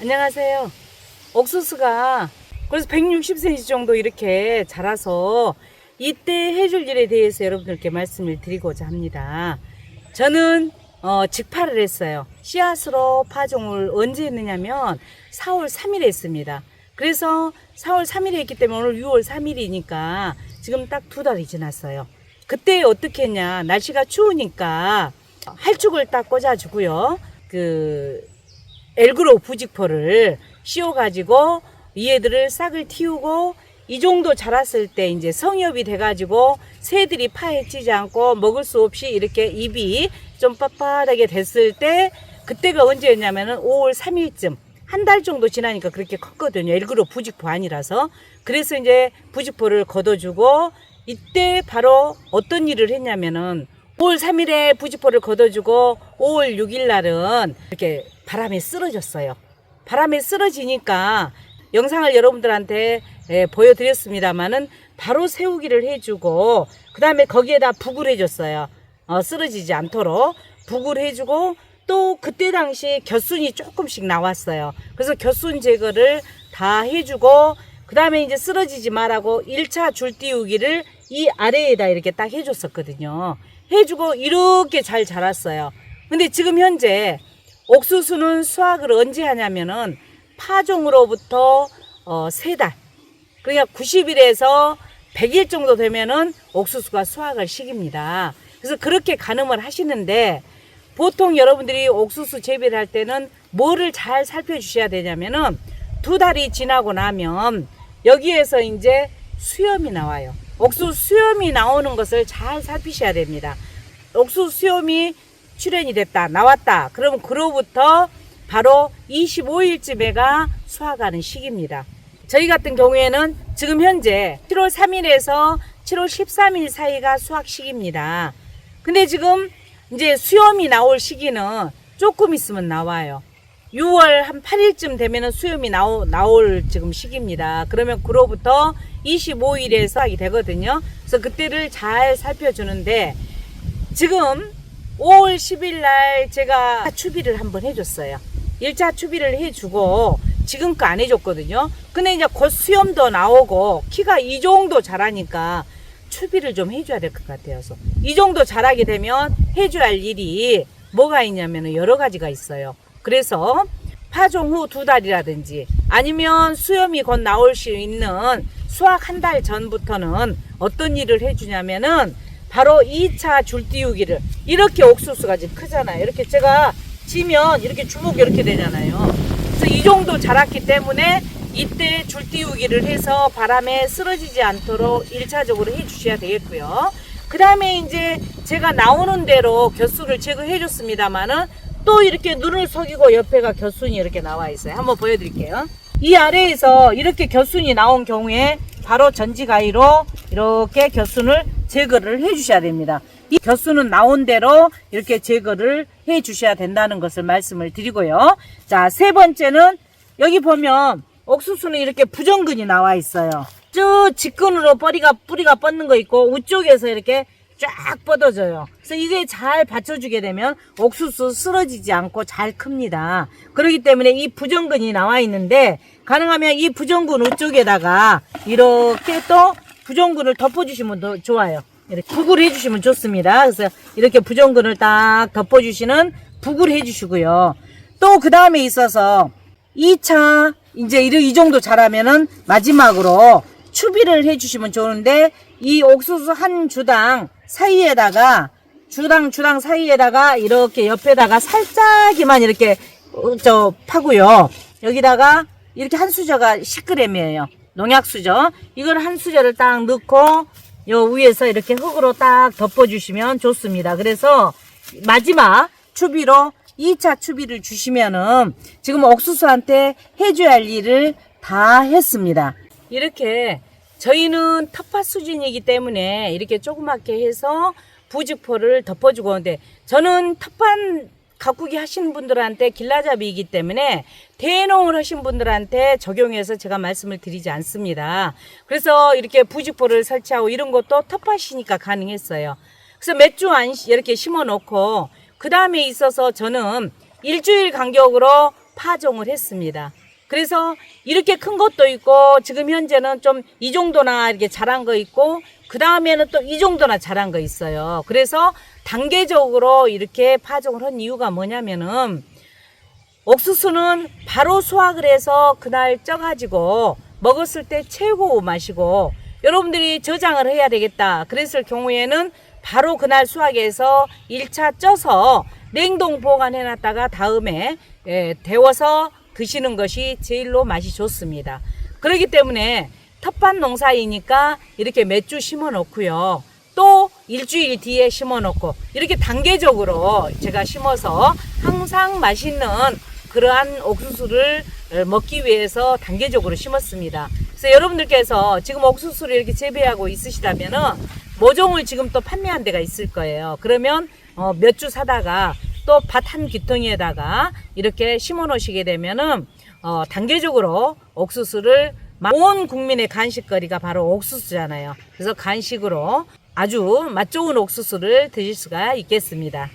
안녕하세요. 옥수수가 그래서 160cm 정도 이렇게 자라서 이때 해줄 일에 대해서 여러분들께 말씀을 드리고자 합니다. 저는 어, 직파를 했어요. 씨앗으로 파종을 언제 했느냐면 4월 3일에 했습니다. 그래서 4월 3일에 했기 때문에 오늘 6월 3일이니까 지금 딱 두 달이 지났어요. 그때 어떻게 했냐. 날씨가 추우니까 할축을 딱 꽂아주고요. 그 엘그로 부직포를 씌워가지고 이 애들을 싹을 틔우고 이 정도 자랐을 때 이제 성엽이 돼가지고 새들이 파에 찌지 않고 먹을 수 없이 이렇게 입이 좀 빳빳하게 됐을 때 그때가 언제였냐면은 5월 3일쯤 한 달 정도 지나니까 그렇게 컸거든요. 엘그로 부직포 아니라서 그래서 이제 부직포를 걷어주고 이때 바로 어떤 일을 했냐면은 5월 3일에 부직포를 걷어주고 5월 6일 날은 이렇게 바람에 쓰러졌어요. 바람에 쓰러지니까 영상을 여러분들한테 예, 보여드렸습니다만은 바로 세우기를 해주고 그 다음에 거기에다 북을 해줬어요. 어, 쓰러지지 않도록 북을 해주고 또 그때 당시 겨순이 조금씩 나왔어요. 그래서 겨순 제거를 다 해주고 그 다음에 이제 쓰러지지 말라고 1차 줄 띄우기를 이 아래에다 이렇게 딱 해줬었거든요. 해주고 이렇게 잘 자랐어요. 근데 지금 현재 옥수수는 수확을 언제 하냐면은 파종으로부터 어, 세 달. 그러니까 90일에서 100일 정도 되면은 옥수수가 수확을 시깁니다. 그래서 그렇게 가늠을 하시는데 보통 여러분들이 옥수수 재배를 할 때는 뭐를 잘 살펴주셔야 되냐면은 두 달이 지나고 나면 여기에서 이제 수염이 나와요. 옥수수 수염이 나오는 것을 잘 살피셔야 됩니다. 옥수수 수염이 출현이 됐다, 나왔다. 그러면 그로부터 바로 25일쯤에가 수확하는 시기입니다. 저희 같은 경우에는 지금 현재 7월 3일에서 7월 13일 사이가 수확 시기입니다. 근데 지금 이제 수염이 나올 시기는 조금 있으면 나와요. 6월 한 8일쯤 되면은 수염이 나오, 나올 지금 시기입니다. 그러면 그로부터 25일에 수확이 되거든요. 그래서 그때를 잘 살펴주는데 지금 5월 10일 날 제가 추비를 한번 해줬어요. 1차 추비를 해주고 지금 거안 해줬거든요. 근데 이제 곧 수염도 나오고 키가 이 정도 자라니까 추비를 좀 해줘야 될 것 같아서 이 정도 자라게 되면 해줘야 할 일이 뭐가 있냐면 여러 가지가 있어요. 그래서 파종 후 두 달이라든지 아니면 수염이 곧 나올 수 있는 수확 한 달 전부터는 어떤 일을 해주냐면은 바로 2차 줄 띄우기를 이렇게 옥수수가 지금 크잖아요. 이렇게 제가 지면 이렇게 주먹 이렇게 되잖아요. 그래서 이 정도 자랐기 때문에 이때 줄 띄우기를 해서 바람에 쓰러지지 않도록 1차적으로 해 주셔야 되겠고요. 그 다음에 이제 제가 나오는 대로 겨수를 제거해 줬습니다만은 또 이렇게 눈을 속이고 옆에가 겨순이 이렇게 나와 있어요. 한번 보여드릴게요. 이 아래에서 이렇게 겨순이 나온 경우에 바로 전지가위로 이렇게 겨순을 제거를 해 주셔야 됩니다. 이 겨순은 나온 대로 이렇게 제거를 해 주셔야 된다는 것을 말씀을 드리고요. 자, 세 번째는 여기 보면 옥수수는 이렇게 부정근이 나와 있어요. 저 직근으로 뿌리가, 뿌리가 뻗는 거 있고 우쪽에서 이렇게 쫙 뻗어져요. 그래서 이게 잘 받쳐주게 되면 옥수수 쓰러지지 않고 잘 큽니다. 그렇기 때문에 이 부정근이 나와 있는데 가능하면 이 부정근 우쪽에다가 이렇게 또 부정근을 덮어주시면 더 좋아요. 이렇게 북을 해주시면 좋습니다. 그래서 이렇게 부정근을 딱 덮어주시는 북을 해주시고요. 또 그 다음에 있어서 2차 이제 이 정도 자라면은 마지막으로 추비를 해주시면 좋은데 이 옥수수 한 주당 사이에다가 주당 주당 사이에다가 이렇게 옆에다가 살짝이만 이렇게 어, 저 파고요. 여기다가 이렇게 한 수저가 10g이에요. 농약 수저. 이걸 한 수저를 딱 넣고 요 위에서 이렇게 흙으로 딱 덮어주시면 좋습니다. 그래서 마지막 추비로 2차 추비를 주시면은 지금 옥수수한테 해줘야 할 일을 다 했습니다. 이렇게 저희는 텃밭 수준이기 때문에 이렇게 조그맣게 해서 부직포를 덮어주고 오는데 저는 텃밭 가꾸기 하시는 분들한테 길라잡이이기 때문에 대농을 하신 분들한테 적용해서 제가 말씀을 드리지 않습니다. 그래서 이렇게 부직포를 설치하고 이런 것도 텃밭이니까 가능했어요. 그래서 몇 주 안 이렇게 심어 놓고 그 다음에 있어서 저는 일주일 간격으로 파종을 했습니다. 그래서 이렇게 큰 것도 있고 지금 현재는 좀 이 정도나 이렇게 자란 거 있고 그 다음에는 또 이 정도나 자란 거 있어요. 그래서 단계적으로 이렇게 파종을 한 이유가 뭐냐면은 옥수수는 바로 수확을 해서 그날 쪄가지고 먹었을 때 최고 맛이고 여러분들이 저장을 해야 되겠다. 그랬을 경우에는 바로 그날 수확해서 1차 쪄서 냉동 보관해 놨다가 다음에 예, 데워서 드시는 것이 제일로 맛이 좋습니다. 그렇기 때문에 텃밭 농사이니까 이렇게 몇 주 심어 놓고요. 또 일주일 뒤에 심어 놓고 이렇게 단계적으로 제가 심어서 항상 맛있는 그러한 옥수수를 먹기 위해서 단계적으로 심었습니다. 그래서 여러분들께서 지금 옥수수를 이렇게 재배하고 있으시다면은 모종을 지금 또 판매한 데가 있을 거예요. 그러면 어, 몇 주 사다가 또 밭 한 귀퉁이에다가 이렇게 심어 놓으시게 되면은 어, 단계적으로 옥수수를 마- 온 국민의 간식거리가 바로 옥수수잖아요. 그래서 간식으로 아주 맛 좋은 옥수수를 드실 수가 있겠습니다.